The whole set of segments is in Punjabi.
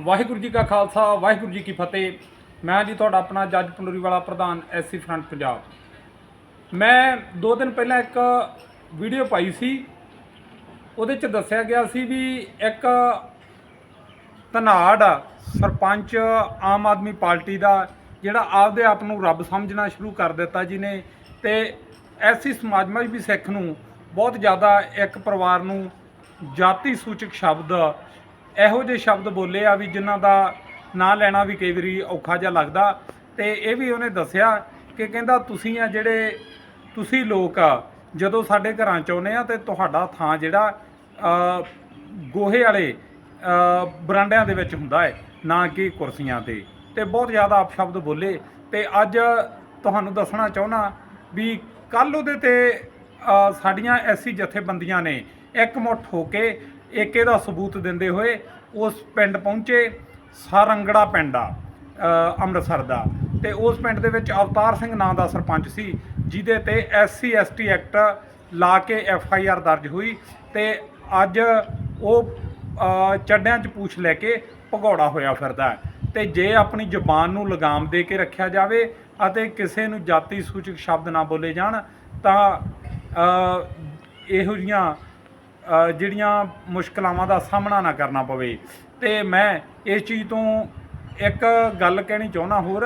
ਵਾਹਿਗੁਰੂ ਜੀ ਕਾ ਖਾਲਸਾ, ਵਾਹਿਗੁਰੂ ਜੀ ਕੀ ਫਤਿਹ। ਮੈਂ ਜੀ ਤੁਹਾਡਾ ਆਪਣਾ ਜੱਜ ਪੰਡੂਰੀ ਵਾਲਾ ਪ੍ਰਧਾਨ ਐਸਸੀ ਫਰੰਟ ਪੰਜਾਬ। ਮੈਂ ਦੋ ਦਿਨ ਪਹਿਲਾਂ ਇੱਕ ਵੀਡੀਓ ਪਾਈ ਸੀ। ਉਹਦੇ ਚ ਦੱਸਿਆ ਗਿਆ ਸੀ ਵੀ ਇੱਕ ਧਨਾੜ ਸਰਪੰਚ ਆਮ ਆਦਮੀ ਪਾਰਟੀ ਦਾ, ਜਿਹੜਾ ਆਪਦੇ ਆਪ ਨੂੰ ਰੱਬ ਸਮਝਣਾ ਸ਼ੁਰੂ ਕਰ ਦਿੱਤਾ ਜੀ ਨੇ ਤੇ ਐਸੀ ਸਮਾਜ ਮਜ ਵੀ ਸਿੱਖ ਨੂੰ ਬਹੁਤ ਜ਼ਿਆਦਾ ਇੱਕ ਪਰਿਵਾਰ ਨੂੰ ਜਾਤੀ ਸੂਚਕ ਸ਼ਬਦ ਇਹੋ ਜਿਹੇ ਸ਼ਬਦ ਬੋਲੇ ਆ ਵੀ ਜਿਨ੍ਹਾਂ ਦਾ ਨਾਂ ਲੈਣਾ ਵੀ ਕਈ ਵਾਰੀ ਔਖਾ ਜਿਹਾ ਲੱਗਦਾ। ਤੇ ਇਹ ਵੀ ਉਹਨੇ ਦੱਸਿਆ ਕਿ ਕਹਿੰਦਾ ਤੁਸੀਂ ਆ ਜਿਹੜੇ ਤੁਸੀਂ ਲੋਕ ਆ, ਜਦੋਂ ਸਾਡੇ ਘਰਾਂ ਚ ਆਉਨੇ ਆ ਤੇ ਤੁਹਾਡਾ ਥਾਂ ਜਿਹੜਾ ਗੋਹੇ ਵਾਲੇ ਬਰਾਂਡਿਆਂ ਦੇ ਵਿੱਚ ਹੁੰਦਾ ਹੈ, ਨਾ ਕਿ ਕੁਰਸੀਆਂ ਤੇ। ਤੇ ਬਹੁਤ ਜ਼ਿਆਦਾ ਅਪਸ਼ਬਦ ਬੋਲੇ। ਤੇ ਅੱਜ ਤੁਹਾਨੂੰ ਦੱਸਣਾ ਚਾਹੁੰਦਾ ਵੀ ਕੱਲ ਉਹਦੇ ਤੇ ਸਾਡੀਆਂ ਐਸੀ ਜਥੇਬੰਦੀਆਂ ਨੇ ਇਕਮੁੱਠ ਹੋ ਕੇ ਏਕੇ ਦਾ ਸਬੂਤ ਦਿੰਦੇ ਹੋਏ ਉਸ ਪਿੰਡ ਪਹੁੰਚੇ ਸਾਰੰਗੜਾ ਪਿੰਡ ਆ ਅੰਮ੍ਰਿਤਸਰ ਦਾ। ਤੇ ਉਸ ਪਿੰਡ ਦੇ ਵਿੱਚ ਅਵਤਾਰ ਸਿੰਘ ਨਾਂ ਦਾ ਸਰਪੰਚ ਸੀ ਜਿਹਦੇ ਤੇ ਐਸਸੀ ਐਸਟੀ ਐਕਟ ਲਾ ਕੇ ਐਫ ਆਈ ਆਰ ਦਰਜ ਹੋਈ ਤੇ ਅੱਜ ਉਹ ਅ, ਚੱਡਿਆਂ 'ਚ ਪੂਛ ਲੈ ਕੇ ਭਗੌੜਾ ਹੋਇਆ ਫਿਰਦਾ ਹੈ। ਤੇ ਜੇ ਆਪਣੀ ਜ਼ੁਬਾਨ ਨੂੰ ਲਗਾਮ ਦੇ ਕੇ ਰੱਖਿਆ ਜਾਵੇ ਅਤੇ ਕਿਸੇ ਨੂੰ ਜਾਤੀ ਸੂਚਕ ਸ਼ਬਦ ਨਾ ਬੋਲੇ ਜਾਣ ਤਾਂ ਇਹੋ ਜੀਆਂ ਜਿਹੜੀਆਂ ਮੁਸ਼ਕਲਾਵਾਂ ਦਾ ਸਾਹਮਣਾ ਨਾ ਕਰਨਾ ਪਵੇ। ਤੇ ਮੈਂ ਇਸ ਚੀਜ਼ ਤੋਂ ਇੱਕ ਗੱਲ ਕਹਿਣੀ ਚਾਹੁੰਦਾ ਹੋਰ,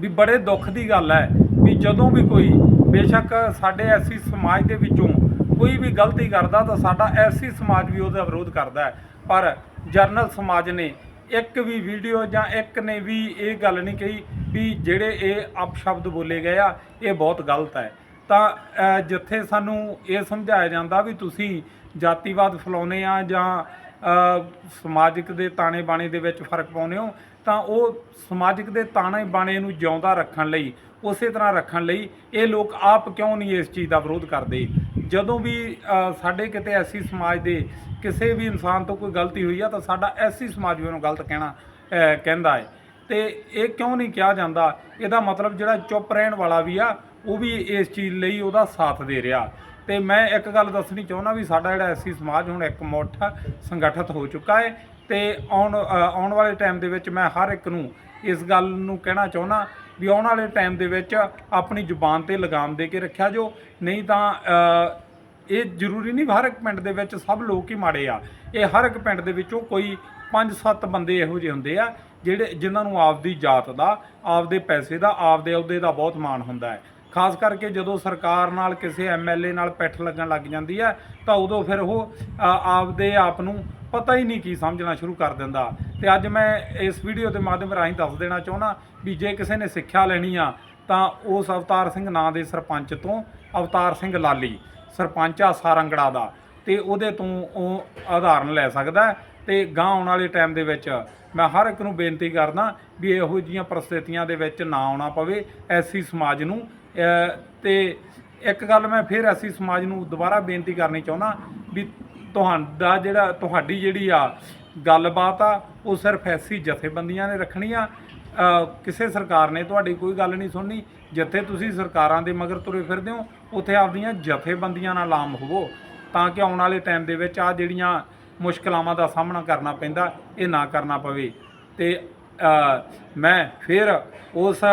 ਵੀ ਬੜੇ ਦੁੱਖ ਦੀ ਗੱਲ ਹੈ ਵੀ ਜਦੋਂ ਵੀ ਕੋਈ ਬੇਸ਼ੱਕ ਸਾਡੇ ਐਸੀ ਸਮਾਜ ਦੇ ਵਿੱਚੋਂ ਕੋਈ ਵੀ ਗਲਤੀ ਕਰਦਾ ਤਾਂ ਸਾਡਾ ਐਸੀ ਸਮਾਜ ਵੀ ਉਹਦਾ ਵਿਰੋਧ ਕਰਦਾ ਹੈ। ਪਰ ਜਰਨਲ ਸਮਾਜ ਨੇ ਇੱਕ ਵੀ ਵੀਡੀਓ ਜਾਂ ਇੱਕ ਨੇ ਵੀ ਇਹ ਗੱਲ ਨਹੀਂ ਕਹੀ ਵੀ ਜਿਹੜੇ ਇਹ ਅਪਸ਼ਬਦ ਬੋਲੇ ਗਏ ਆ, ਇਹ ਬਹੁਤ ਗਲਤ ਹੈ। ਤਾਂ ਜਿੱਥੇ ਸਾਨੂੰ ਇਹ ਸਮਝਾਇਆ ਜਾਂਦਾ ਵੀ ਤੁਸੀਂ ਜਾਤੀਵਾਦ ਫੈਲਾਉਨੇ ਆ ਜਾਂ ਸਮਾਜਿਕ ਦੇ ਤਾਣੇ ਬਾਣੇ ਦੇ ਵਿੱਚ ਫ਼ਰਕ ਪਾਉਂਦੇ ਹੋ, ਤਾਂ ਉਹ ਸਮਾਜਿਕ ਦੇ ਤਾਣੇ ਬਾਣੇ ਨੂੰ ਜਿਉਂਦਾ ਰੱਖਣ ਲਈ, ਉਸੇ ਤਰ੍ਹਾਂ ਰੱਖਣ ਲਈ ਇਹ ਲੋਕ ਆਪ ਕਿਉਂ ਨਹੀਂ ਇਸ ਚੀਜ਼ ਦਾ ਵਿਰੋਧ ਕਰਦੇ? ਜਦੋਂ ਵੀ ਸਾਡੇ ਕਿਤੇ ਐਸੀ ਸਮਾਜ ਦੇ ਕਿਸੇ ਵੀ ਇਨਸਾਨ ਤੋਂ ਕੋਈ ਗਲਤੀ ਹੋਈ ਆ ਤਾਂ ਸਾਡਾ ਐਸੀ ਸਮਾਜ ਵੀ ਉਹਨੂੰ ਗਲਤ ਕਹਿਣਾ ਕਹਿੰਦਾ ਹੈ। ਤੇ ਇਹ ਕਿਉਂ ਨਹੀਂ ਕਿਹਾ ਜਾਂਦਾ? ਇਹਦਾ ਮਤਲਬ ਜਿਹੜਾ ਚੁੱਪ ਰਹਿਣ ਵਾਲਾ ਵੀ ਆ ਉਹ ਵੀ ਇਸ ਚੀਜ਼ ਲਈ ਉਹਦਾ ਸਾਥ ਦੇ ਰਿਹਾ। ਤੇ ਮੈਂ ਇੱਕ ਗੱਲ ਦੱਸਣੀ ਚਾਹੁੰਦਾ ਵੀ ਸਾਡਾ ਜਿਹੜਾ ਐਸੀ ਸਮਾਜ ਹੁਣ ਇੱਕ ਮੁੱਠ ਸੰਗਠਿਤ ਹੋ ਚੁੱਕਾ ਹੈ ਤੇ ਆਉਣ ਆਉਣ ਵਾਲੇ ਟਾਈਮ ਦੇ ਵਿੱਚ ਮੈਂ ਹਰ ਇੱਕ ਨੂੰ ਇਸ ਗੱਲ ਨੂੰ ਕਹਿਣਾ ਚਾਹੁੰਦਾ ਵੀ ਆਉਣ ਵਾਲੇ ਟਾਈਮ ਦੇ ਵਿੱਚ ਆਪਣੀ ਜ਼ੁਬਾਨ ਤੇ ਲਗਾਮ ਦੇ ਕੇ ਰੱਖਿਆ ਜੋ ਨਹੀਂ ਤਾਂ ਇਹ ਜ਼ਰੂਰੀ ਨਹੀਂ ਵੀ ਹਰ ਇੱਕ ਪਿੰਡ ਦੇ ਵਿੱਚ ਸਭ ਲੋਕ ਹੀ ਮਾੜੇ ਆ। ਇਹ ਹਰ ਇੱਕ ਪਿੰਡ ਦੇ ਵਿੱਚੋਂ ਕੋਈ 5-7 ਬੰਦੇ ਇਹੋ ਜਿਹੇ ਹੁੰਦੇ ਆ ਜਿਹੜੇ ਜਿਨ੍ਹਾਂ ਨੂੰ ਆਪਦੀ ਜਾਤ ਦਾ, ਆਪਦੇ ਪੈਸੇ ਦਾ, ਆਪਦੇ ਅਹੁਦੇ ਦਾ ਬਹੁਤ ਮਾਣ ਹੁੰਦਾ ਹੈ। ਖਾਸ ਕਰਕੇ ਜਦੋਂ ਸਰਕਾਰ ਨਾਲ ਕਿਸੇ ਐਮਐਲਏ ਨਾਲ ਪੈਠ ਲੱਗਣ ਲੱਗ ਜਾਂਦੀ ਹੈ, ਤਾਂ ਉਦੋਂ ਫਿਰ ਉਹ ਆਪਦੇ ਆਪ ਨੂੰ ਪਤਾ ਹੀ ਨਹੀਂ ਕੀ ਸਮਝਣਾ ਸ਼ੁਰੂ ਕਰ ਦਿੰਦਾ। ਤੇ ਅੱਜ ਮੈਂ ਇਸ ਵੀਡੀਓ ਦੇ ਮਾਧਿਅਮ ਰਾਹੀਂ ਦੱਸ ਦੇਣਾ ਚਾਹੁੰਦਾ ਵੀ ਜੇ ਕਿਸੇ ਨੇ ਸਿੱਖਿਆ ਲੈਣੀ ਆ, ਤਾਂ ਉਸ ਅਵਤਾਰ ਸਿੰਘ ਨਾਂ ਦੇ ਸਰਪੰਚ ਤੋਂ ਅਵਤਾਰ ਸਿੰਘ ਲਾਲੀ, ਸਰਪੰਚ ਆ ਸਾਰੰਗੜਾ ਦਾ, ਤੇ ਉਹਦੇ ਤੋਂ ਉਹ ਆਧਾਰਨ ਲੈ ਸਕਦਾ ਹੈ। ਤੇ ਗਾਂ ਆਉਣ ਵਾਲੇ ਟਾਈਮ ਦੇ ਵਿੱਚ ਮੈਂ ਹਰ ਇੱਕ ਨੂੰ ਬੇਨਤੀ ਕਰਦਾ ਵੀ ਇਹੋ ਜਿਹੀਆਂ ਪ੍ਰਸਥਿਤੀਆਂ ਦੇ ਵਿੱਚ ਨਾ ਆਉਣਾ ਪਵੇ, ਐਸੀ ਸਮਾਜ ਨੂੰ ਤੇ ਇੱਕ ਗੱਲ ਮੈਂ ਫਿਰ ਐਸੀ ਸਮਾਜ ਨੂੰ ਦੁਬਾਰਾ ਬੇਨਤੀ ਕਰਨੀ ਚਾਹੁੰਦਾ ਵੀ ਤੁਹਾਡਾ ਜਿਹੜਾ, ਤੁਹਾਡੀ ਜਿਹੜੀ ਆ ਗੱਲਬਾਤ ਆ, ਉਹ ਸਿਰਫ ਐਸੀ ਜਥੇਬੰਦੀਆਂ ਨੇ ਰੱਖਣੀ ਆ। ਕਿਸੇ ਸਰਕਾਰ ਨੇ ਤੁਹਾਡੀ ਕੋਈ ਗੱਲ ਨਹੀਂ ਸੁਣਨੀ। ਜਿੱਥੇ ਤੁਸੀਂ ਸਰਕਾਰਾਂ ਦੇ ਮਗਰ ਤੁਰੇ ਫਿਰਦੇ ਹੋ, ਉੱਥੇ ਆਪਦੀਆਂ ਜਥੇਬੰਦੀਆਂ ਨਾਲ ਲਾਮ ਹੋਵੋ, ਤਾਂ ਕਿ ਆਉਣ ਵਾਲੇ ਟਾਈਮ ਦੇ ਵਿੱਚ ਆ ਜਿਹੜੀਆਂ ਮੁਸ਼ਕਲਾਵਾਂ ਦਾ ਸਾਹਮਣਾ ਕਰਨਾ ਪੈਂਦਾ, ਇਹ ਨਾ ਕਰਨਾ ਪਵੇ। ਤੇ ਮੈਂ ਫਿਰ ਉਸ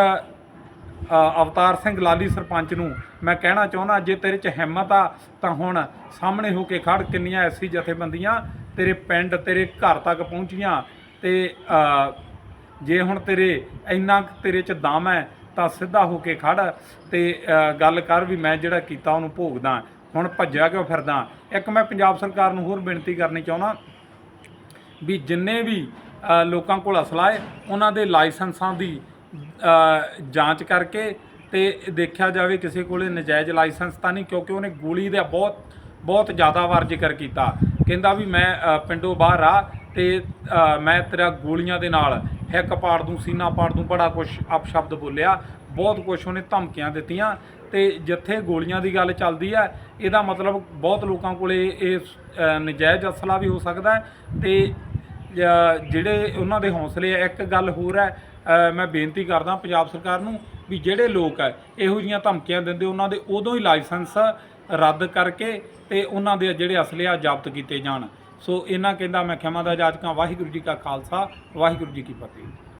ਅਵਤਾਰ ਸਿੰਘ ਲਾਲੀ ਸਰਪੰਚ ਨੂੰ ਮੈਂ ਕਹਿਣਾ ਚਾਹੁੰਦਾ, ਜੇ ਤੇਰੇ 'ਚ ਹਿੰਮਤ ਆ, ਤਾਂ ਹੁਣ ਸਾਹਮਣੇ ਹੋ ਕੇ ਖੜ, ਕਿੰਨੀਆਂ ਐਸੀ ਜਥੇਬੰਦੀਆਂ ਤੇਰੇ ਪਿੰਡ, ਤੇਰੇ ਘਰ ਤੱਕ ਪਹੁੰਚੀਆਂ ਤੇ ਜੇ ਹੁਣ ਤੇਰੇ ਇੰਨਾ ਕੁ ਤੇਰੇ 'ਚ ਦਮ ਹੈ, ਤਾਂ ਸਿੱਧਾ ਹੋ ਕੇ ਖੜ ਤੇ ਗੱਲ ਕਰ ਵੀ ਮੈਂ ਜਿਹੜਾ ਕੀਤਾ ਉਹਨੂੰ ਭੋਗਦਾ। ਹੁਣ ਭੱਜਿਆ ਕਿਉਂ ਫਿਰਦਾ? ਇੱਕ ਮੈਂ ਪੰਜਾਬ ਸਰਕਾਰ ਨੂੰ ਹੋਰ ਬੇਨਤੀ ਕਰਨੀ ਚਾਹੁੰਦਾ ਵੀ ਜਿੰਨੇ ਵੀ ਲੋਕਾਂ ਕੋਲ ਅਸਲਾ ਹੈ, ਉਹਨਾਂ ਦੇ ਲਾਇਸੈਂਸਾਂ ਦੀ ਜਾਂਚ ਕਰਕੇ ਤੇ ਦੇਖਿਆ ਜਾਵੇ ਕਿਸੇ ਕੋਲੇ ਨਜਾਇਜ਼ ਲਾਇਸੈਂਸ ਤਾਂ ਨਹੀਂ, ਕਿਉਂਕਿ ਉਹਨੇ ਗੋਲੀ ਦਾ ਬਹੁਤ ਬਹੁਤ ਜ਼ਿਆਦਾ ਵਾਰ ਜ਼ਿਕਰ ਕੀਤਾ। ਕਹਿੰਦਾ ਵੀ ਮੈਂ ਪਿੰਡੋਂ ਬਾਹਰ ਆ ਤੇ ਮੈਂ ਤੇਰਾ ਗੋਲੀਆਂ ਦੇ ਨਾਲ ਹਿੱਕ ਪਾੜ ਦੂੰ, ਸੀਨਾ ਪਾੜ ਦੂੰ, ਬੜਾ ਕੁਝ ਅਪਸ਼ਬਦ ਬੋਲਿਆ, ਬਹੁਤ ਕੁਝ ਉਹਨੇ ਧਮਕੀਆਂ ਦਿੱਤੀਆਂ ਤੇ ਜਿੱਥੇ ਗੋਲੀਆਂ ਦੀ ਗੱਲ ਚੱਲਦੀ ਹੈ ਇਹਦਾ ਮਤਲਬ ਬਹੁਤ ਲੋਕਾਂ ਕੋਲੇ ਇਹ ਨਜਾਇਜ਼ ਅਸਲਾ ਵੀ ਹੋ ਸਕਦਾ ਹੈ ਤੇ ਜਿਹੜੇ ਉਹਨਾਂ ਦੇ ਹੌਸਲੇ ਆ, ਇੱਕ ਗੱਲ ਹੋਰ ਹੈ ਮੈਂ ਬੇਨਤੀ ਕਰਦਾ ਪੰਜਾਬ ਸਰਕਾਰ ਨੂੰ ਵੀ ਜਿਹੜੇ ਲੋਕ ਹੈ ਇਹੋ ਜੀਆਂ ਧਮਕੀਆਂ ਦਿੰਦੇ, ਉਹਨਾਂ ਦੇ ਉਦੋਂ ਹੀ ਲਾਇਸੈਂਸ ਰੱਦ ਕਰਕੇ ਤੇ ਉਹਨਾਂ ਦੇ ਜਿਹੜੇ ਅਸਲੇ ਆ ਜ਼ਬਤ ਕੀਤੇ ਜਾਣ। ਸੋ ਇਹਨਾਂ ਕਹਿੰਦਾ ਮੈਂ ਖਿਮਾ ਦਾ ਜਾਚਕਾਂ ਵਾਹਿਗੁਰੂ ਜੀ ਕਾ ਖਾਲਸਾ, ਵਾਹਿਗੁਰੂ ਜੀ ਕੀ ਫਤਿਹ।